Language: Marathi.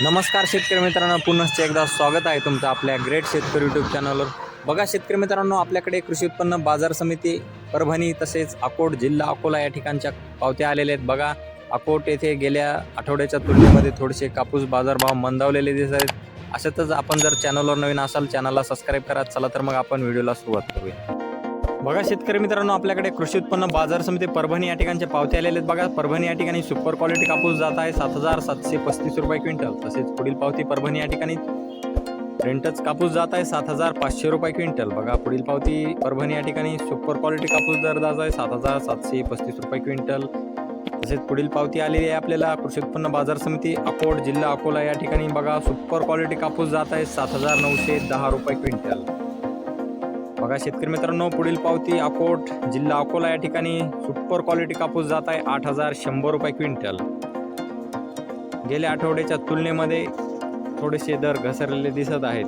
नमस्कार शेतकरी मित्रांनो पुनश्च एकदा स्वागत आहे तुमचं आपल्या ग्रेट शेतकरी यूट्यूब चॅनलवर बघा शेतकरी मित्रांनो आपल्याकडे कृषी उत्पन्न बाजार समिती परभणी तसेच अकोट जिल्हा अकोला या ठिकाणच्या पावत्या आलेल्या आहेत. बघा अकोट येथे गेल्या आठवड्याच्या तुलनेमध्ये थोडेसे कापूस बाजारभाव मंदावलेले दिसत आहेत. अशातच आपण जर चॅनलवर नवीन असाल चॅनलला सबस्क्राईब करा. चला तर मग आपण व्हिडिओला सुरुवात करूया. बघा शेतकरी मित्रांनो आपल्याकडे कृषी उत्पन्न बाजार समिती परभणी या ठिकाणचे पावते आलेले आहेत. बघा परभणी या ठिकाणी सुपर क्वालिटी कापूस जात आहे सात हजार सातशे पस्तीस रुपये क्विंटल. तसेच पुढील पावती परभणी या ठिकाणी प्रिंटच कापूस जात आहे सात हजार पाचशे रुपये क्विंटल. बघा पुढील पावती परभणी या ठिकाणी सुपर क्वालिटी कापूस दर जात आहे सात हजार सातशे पस्तीस रुपये क्विंटल. तसेच पुढील पावती आलेली आहे आपल्याला कृषी उत्पन्न बाजार समिती अकोट जिल्हा अकोला या ठिकाणी बघा सुपर क्वालिटी कापूस जात आहे सात हजार नऊशे दहा रुपये क्विंटल. बघा शेतकरी मित्रांनो पुढील पावती अकोट जिल्हा अकोला या ठिकाणी सुपर क्वालिटी कापूस जात आहे आठ हजार शंभर रुपये क्विंटल. गेल्या आठवड्याच्या तुलनेमध्ये थोडेसे दर घसरलेले दिसत आहेत.